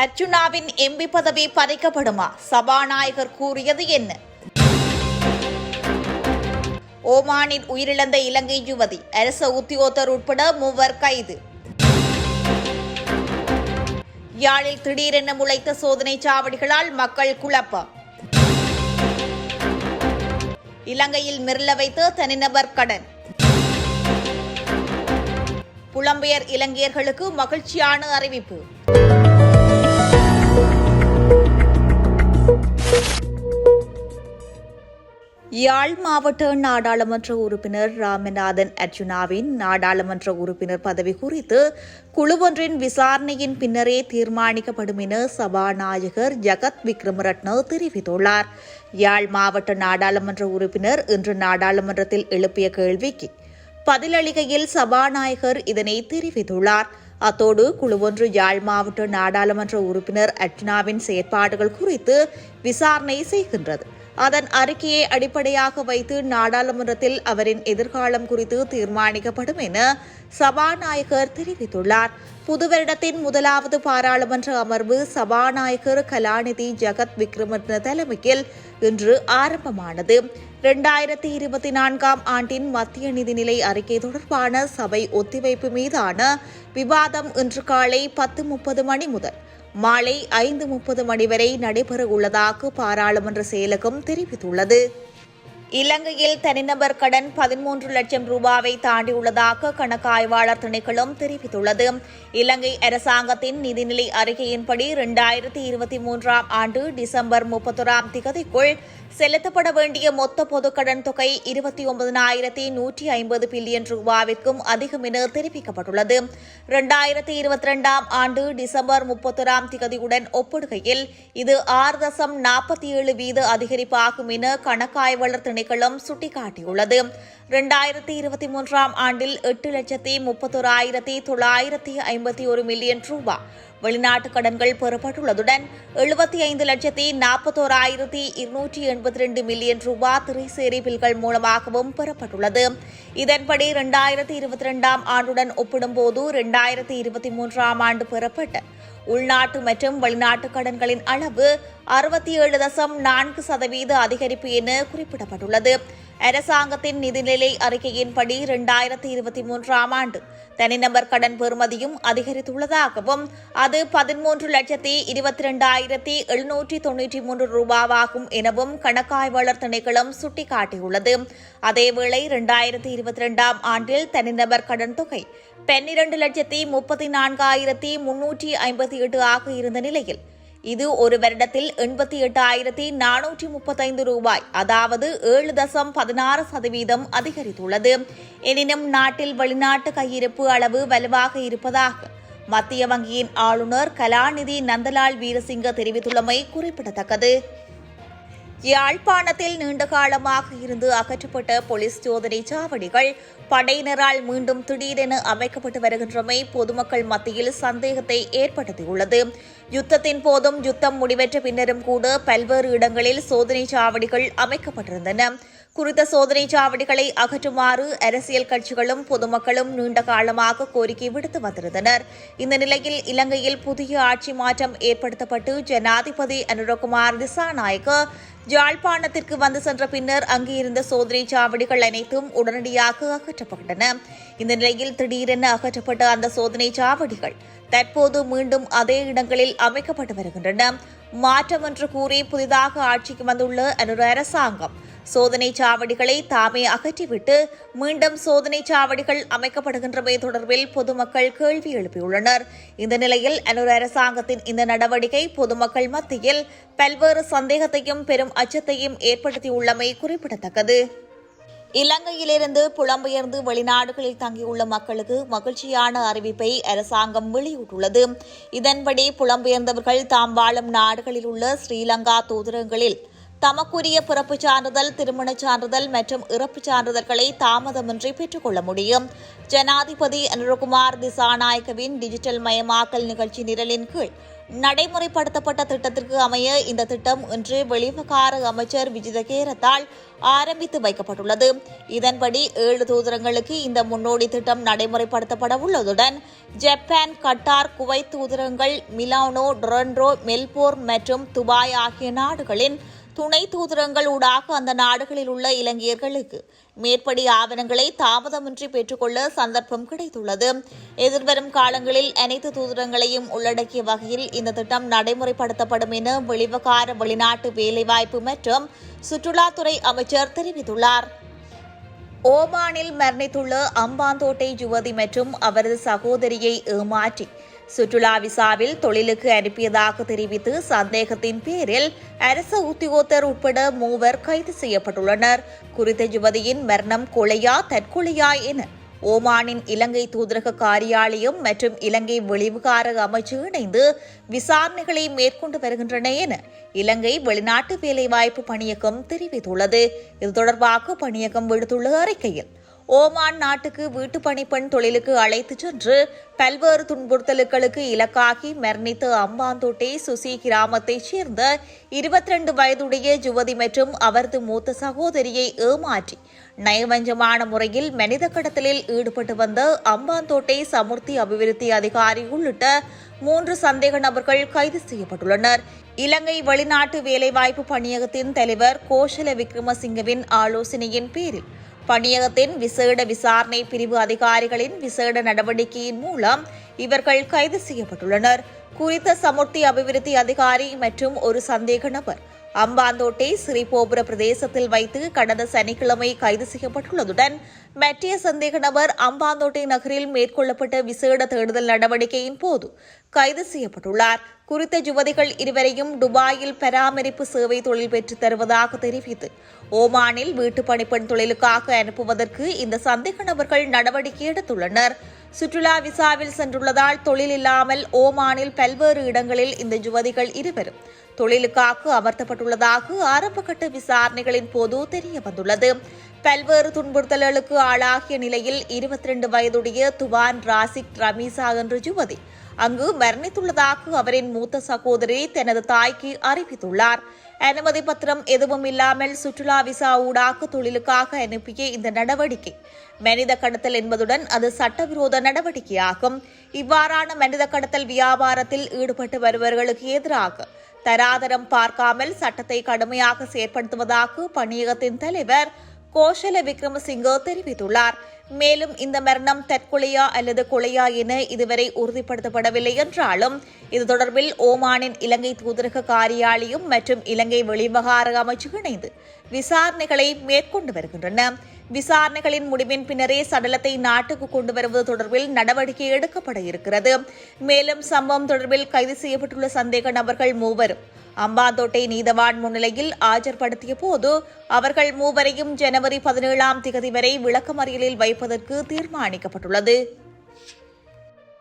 அர்ஜுனாவின் MP பதவி பறிக்கப்படுமா? சபாநாயகர் கூறியது என்ன? ஓமானில் உயிரிழந்த இலங்கை யுவதி அரச உத்தியோகத்தர் உட்பட மூவர் கைது. யாழில் திடீரென முளைத்த சோதனை சாவடிகளால் மக்கள் குழப்பம். இலங்கையில் மிரள வைத்த தனிநபர் கடன். புலம்பெயர் இலங்கையர்களுக்கு மகிழ்ச்சியான அறிவிப்பு. யாழ் மாவட்ட நாடாளுமன்ற உறுப்பினர் ராமநாதன் அர்ஜுனாவின் நாடாளுமன்ற உறுப்பினர் பதவி குறித்து குழுவொன்றின் விசாரணையின் பின்னரே தீர்மானிக்கப்படும் என சபாநாயகர் ஜகத் விக்ரமரட்ன தெரிவித்துள்ளார். யாழ் மாவட்ட நாடாளுமன்ற உறுப்பினர் இன்று நாடாளுமன்றத்தில் எழுப்பிய கேள்விக்கு பதிலளிக்கையில் சபாநாயகர் இதனை தெரிவித்துள்ளார். அத்தோடு குழுவொன்று யாழ் மாவட்ட நாடாளுமன்ற உறுப்பினர் அர்ஜுனாவின் செயற்பாடுகள் குறித்து விசாரணை செய்கின்றது. அதன் அறிக்கையை அடிப்படையாக வைத்து நாடாளுமன்றத்தில் அவரின் எதிர்காலம் குறித்து தீர்மானிக்கப்படும் என சபாநாயகர் தெரிவித்துள்ளார். புதுவருடத்தின் முதலாவது பாராளுமன்ற அமர்வு சபாநாயகர் கலாநிதி ஜகத் விக்ரமரத்ன தலைமையில் இன்று ஆரம்பமானது. இரண்டாயிரத்தி இருபத்தி நான்காம் ஆண்டின் மத்திய நிதிநிலை அறிக்கை தொடர்பான சபை ஒத்திவைப்பு மீதான விவாதம் இன்று காலை பத்து முப்பது மணி முதல் மாலை ஐந்து முப்பது மணி வரை நடைபெற உள்ளதாக பாராளுமன்ற செயலகம் தெரிவித்துள்ளது. இலங்கையில் தனிநபர் கடன் பதிமூன்று லட்சம் ரூபாவை தாண்டியுள்ளதாக கணக்காய்வாளர் திணைக்களம் தெரிவித்துள்ளது. இலங்கை அரசாங்கத்தின் நிதிநிலை அறிக்கையின்படி இரண்டாயிரத்தி இருபத்தி மூன்றாம் ஆண்டு டிசம்பர் முப்பத்தொராம் திகதிக்குள் செலுத்தப்பட வேண்டிய மொத்த பொதுக்கடன் தொகை இருபத்தி ஒன்பதனாயிரத்தி நூற்றி ஐம்பது பில்லியன் ரூபாவிற்கும் அதிகம் என தெரிவிக்கப்பட்டுள்ளது. இரண்டாயிரத்தி இருபத்தி இரண்டாம் ஆண்டு டிசம்பர் முப்பத்தொராம் திகதியுடன் ஒப்பிடுகையில் இது ஆறு தசம் நாற்பத்தி ஏழு வீத அதிகரிப்பாகும் என கணக்காய்வாளர் திணைக்களம் சுட்டிக்காட்டியுள்ளது. இரண்டாயிரத்தி இருபத்தி மூன்றாம் ஆண்டில் எட்டு லட்சத்தி முப்பத்தோராயிரத்தி தொள்ளாயிரத்தி ஐம்பத்தி ஒரு மில்லியன் ரூபாய் வெளிநாட்டு கடன்கள் பெறப்பட்டுள்ளதுடன் எழுபத்தி ஐந்து லட்சத்தி நாற்பத்தோராயிரத்தி இருநூற்றி எண்பத்தி ரெண்டு மில்லியன் ரூபாய் திரைசேரி பில்கள் மூலமாகவும் பெறப்பட்டுள்ளது. இதன்படி இரண்டாயிரத்தி இருபத்தி ரெண்டாம் ஆண்டுடன் ஒப்பிடும்போது இரண்டாயிரத்தி இருபத்தி மூன்றாம் ஆண்டு பெறப்பட்ட உள்நாட்டு மற்றும் வெளிநாட்டு கடன்களின் அளவு அறுபத்தி ஏழு தசம் நான்கு சதவீத அதிகரிப்பு என குறிப்பிடப்பட்டுள்ளது. அரசாங்கத்தின் நிதிநிலை அறிக்கையின்படி இரண்டாயிரத்தி இருபத்தி மூன்றாம் ஆண்டு தனிநபர் கடன் பெறுமதியும் அதிகரித்துள்ளதாகவும் அது பதிமூன்று லட்சத்தி இருபத்தி இரண்டாயிரத்தி எழுநூற்றி தொன்னூற்றி மூன்று ரூபாவாகும் எனவும் கணக்காய்வாளர் திணைக்களம் சுட்டிக்காட்டியுள்ளது. அதேவேளை இரண்டாயிரத்தி இருபத்தி இரண்டாம் ஆண்டில் தனிநபர் கடன் தொகை பன்னிரண்டு லட்சத்தி முப்பத்தி நான்காயிரத்தி முன்னூற்றி ஐம்பத்தி எட்டு ஆக இருந்த நிலையில் இது ஒரு வருடத்தில் எண்பத்தி எட்டாயிரத்தி நானூற்றி முப்பத்தைந்து ரூபாய். அதாவது ஏழு தசம் பதினாறு சதவீதம் அதிகரித்துள்ளது. எனினும் நாட்டில் வெளிநாட்டு கையிருப்பு அளவு வலுவாக இருப்பதாக மத்திய வங்கியின் ஆளுநர் கலாநிதி நந்தலால் வீரசிங்க தெரிவித்துள்ளமை குறிப்பிடத்தக்கது. யாழ்ப்பாணத்தில் நீண்ட காலமாக இருந்து அகற்றப்பட்ட போலீஸ் சோதனை சாவடிகள் படையினரால் மீண்டும் திடீரென அமைக்கப்பட்டு வருகின்றமை பொதுமக்கள் மத்தியில் சந்தேகத்தை ஏற்படுத்தியுள்ளது. யுத்தத்தின் போதும் யுத்தம் முடிவெற்ற பின்னரும் கூட பல்வேறு இடங்களில் சோதனை சாவடிகள் அமைக்கப்பட்டிருந்தன. குறித்த சோதனை சாவடிகளை அகற்றுமாறு அரசியல் கட்சிகளும் பொதுமக்களும் நீண்ட காலமாக கோரிக்கை விடுத்து வந்திருந்தனர். இந்த நிலையில் இலங்கையில் புதிய ஆட்சி மாற்றம் ஏற்படுத்தப்பட்டு ஜனாதிபதி அனுரகுமார் திசாநாயக்க ஜாழ்ப்பாணத்திற்கு வந்து சென்ற பின்னர் அங்கிருந்த சோதனை சாவடிகள் அனைத்தும் உடனடியாக அகற்றப்பட்டன. இந்த நிலையில் திடீரென அகற்றப்பட்ட அந்த சோதனை சாவடிகள் தற்போது மீண்டும் அதே இடங்களில் அமைக்கப்பட்டு வருகின்றன. மாற்றம் என்று கூறி புதிதாக ஆட்சிக்கு வந்துள்ள அனுர அரசாங்கம் சோதனை சாவடிகளை தாமே அகற்றிவிட்டு மீண்டும் சோதனை சாவடிகள் அமைக்கப்படுகின்றமை தொடர்பில் பொதுமக்கள் கேள்வி எழுப்பியுள்ளனர். இந்த நிலையில் அனுர அரசாங்கத்தின் இந்த நடவடிக்கை பொதுமக்கள் மத்தியில் பல்வேறு சந்தேகத்தையும் பெரும் அச்சத்தையும் ஏற்படுத்தியுள்ளமை குறிப்பிடத்தக்கது. இலங்கையிலிருந்து புலம்பெயர்ந்து வெளிநாடுகளில் தங்கியுள்ள மக்களுக்கு மகிழ்ச்சியான அறிவிப்பை அரசாங்கம் வெளியிட்டுள்ளது. இதன்படி புலம்பெயர்ந்தவர்கள் தாம் வாழும் நாடுகளில் உள்ள ஸ்ரீலங்கா தூதரகங்களில் தமக்குரிய பிறப்புச் சான்றிதழ் திருமணச் சான்றிதழ் மற்றும் இறப்புச் சான்றிதழ்களை தாமதமின்றி பெற்றுக்கொள்ள முடியும். ஜனாதிபதி அனுரகுமார் திசாநாயக்கவின் டிஜிட்டல் மயமாக்கல் நிகழ்ச்சி நிரலின் கீழ் நடைமுறைப்படுத்தப்பட்ட திட்டத்திற்கு அமைய இந்த திட்டம் இன்று வெளிவிவகார அமைச்சர் விஜித கேரத்தால் ஆரம்பித்து வைக்கப்பட்டுள்ளது. இதன்படி ஏழு தூதரங்களுக்கு இந்த முன்னோடி திட்டம் நடைமுறைப்படுத்தப்பட உள்ளதுடன் ஜப்பான் கட்டார் குவைத் தூதரங்கள் மிலானோ டொரண்டோ மெல்போர்ன் மற்றும் துபாய் ஆகிய நாடுகளின் துணை தூதரங்கள் ஊடாக அந்த நாடுகளில் உள்ள இலங்கையர்களுக்கு மேற்படி ஆவணங்களை தாமதமின்றி பெற்றுக்கொள்ள சந்தர்ப்பம் கிடைத்துள்ளது. எதிர்வரும் காலங்களில் அனைத்து தூதரங்களையும் உள்ளடக்கிய வகையில் இந்த திட்டம் நடைமுறைப்படுத்தப்படும் என வெளிவகார வெளிநாட்டு வேலைவாய்ப்பு மற்றும் சுற்றுலாத்துறை அமைச்சர் தெரிவித்துள்ளார். ஓமானில் மரணித்துள்ள அம்பாந்தோட்டை யுவதி மற்றும் அவரது சகோதரியை ஏமாற்றி சுற்றுலா விசாவில் தொழிலுக்கு அனுப்பியதாக தெரிவித்து சந்தேகத்தின் பேரில் அரச உத்தியோகத்தர் உட்பட மூவர் கைது செய்யப்பட்டுள்ளனர். குறித்த யுவதியின் மரணம் கொலையா தற்கொலையா என ஓமானின் இலங்கை தூதரக காரியாலயம் மற்றும் இலங்கை வெளிவிகார அமைச்சு இணைந்து விசாரணைகளை மேற்கொண்டு வருகின்றன என இலங்கை வெளிநாட்டு வேலைவாய்ப்பு பணியகம் தெரிவித்துள்ளது. இது தொடர்பாக பணியகம் விடுத்துள்ள அறிக்கையில் ஓமான் நாட்டுக்கு வீட்டு பணிப்பெண் தொழிலுக்கு அழைத்துச் சென்று பல்வேறு துன்புறுத்தல்களுக்கு இலக்காகி மரணித்த அம்பாந்தோட்டை சுசி கிராமத்தைச் சேர்ந்த இருபத்தி ரெண்டு வயதுடைய யுவதி மற்றும் அவரது மூத்த சகோதரியை ஏமாற்றி நயவஞ்சமான முறையில் மனித கடத்தலில் ஈடுபட்டு வந்த அம்பாந்தோட்டை சமுர்த்தி அபிவிருத்தி அதிகாரி உள்ளிட்ட மூன்று சந்தேக நபர்கள் கைது செய்யப்பட்டுள்ளனர். இலங்கை வெளிநாட்டு வேலைவாய்ப்பு பணியகத்தின் தலைவர் கோஷல விக்ரமசிங்கவின் ஆலோசனையின் பேரில் பணியகத்தின் விசேட விசாரணை பிரிவு அதிகாரிகளின் விசேட நடவடிக்கையின் மூலம் இவர்கள் கைது செய்யப்பட்டுள்ளனர். குறித்த சமுர்த்தி அபிவிருத்தி அதிகாரி மற்றும் ஒரு சந்தேக நபர் அம்பாந்தோட்டை சிறிபோபுர பிரதேசத்தில் வைத்து கடந்த சனிக்கிழமை கைது செய்யப்பட்டுள்ளதுடன் மற்றிய சந்தேக நபர் அம்பாந்தோட்டை நகரில் மேற்கொள்ளப்பட்ட விசேட தேடுதல் நடவடிக்கையின் போது கைது செய்யப்பட்டுள்ளார். குறித்த யுவதிகள் இருவரையும் துபாயில் பராமரிப்பு சேவை தொழில் பெற்றுத் தருவதாக தெரிவித்து ஓமானில் வீட்டு பணிப்பெண் தொழிலுக்காக அனுப்புவதற்கு இந்த சந்தேக நபர்கள் நடவடிக்கை எடுத்துள்ளனர். சுற்றுலா விசாவில் சென்றுள்ளதால் தொழில் இல்லாமல் ஓமானில் பல்வேறு இடங்களில் இந்த யுவதிகள் இருவரும். தொழிலுக்காக அமர்த்தப்பட்டுள்ளதாக ஆரம்பகட்ட விசாரணைகளின் போது தெரிய வந்துள்ளது பல்வேறு துன்புறுத்தல்களுக்கு ஆளாகிய நிலையில் இருபத்தி ரெண்டு வயதுடைய துவான் ராசிக் ரமீசா என்ற யுவதி அங்கு மரணித்துள்ளதாக அவரின் மூத்த சகோதரி தனது தாய்க்கு அறிவித்துள்ளார். அனுமதி பத்திரம் எதுவும் இல்லாமல் சுற்றுலா விசா ஊடாக தொழிலுக்காக அனுப்பிய இந்த நடவடிக்கை மனித கடத்தல் என்பதுடன் அது சட்டவிரோத நடவடிக்கையாகும். இவ்வாறான மனித கடத்தல் வியாபாரத்தில் ஈடுபட்டு வருபவர்களுக்கு எதிராக தராதரம் பார்க்காமல் சட்டத்தை கடுமையாக செயற்படுத்துவதாக பணியகத்தின் தலைவர் கோஷல விக்ரமசிங்க தெரிவித்துள்ளார். மேலும் இந்த மரணம் தற்கொலையா அல்லது கொலையா என இதுவரை உறுதிப்படுத்தப்படவில்லை என்றாலும் இது தொடர்பில் ஓமானின் இலங்கை தூதரக காரியாலயம் மற்றும் இலங்கை வெளிவகார அமைச்சு இணைந்து விசாரணைகளை மேற்கொண்டு வருகின்றன. விசாரணைகளின் முடிவின் பின்னரே சடலத்தை நாட்டுக்கு கொண்டு வருவது தொடர்பில் நடவடிக்கை எடுக்கப்பட இருக்கிறது. மேலும் சம்பவம் தொடர்பில் கைது செய்யப்பட்டுள்ள சந்தேக நபர்கள் மூவரும் அம்பாந்தோட்டை நீதவான் முன்னிலையில் ஆஜர்படுத்திய போது அவர்கள் மூவரையும் ஜனவரி பதினேழாம் திகதி வரை விளக்கமறியலில் வைப்பதற்கு தீர்மானிக்கப்பட்டுள்ளது.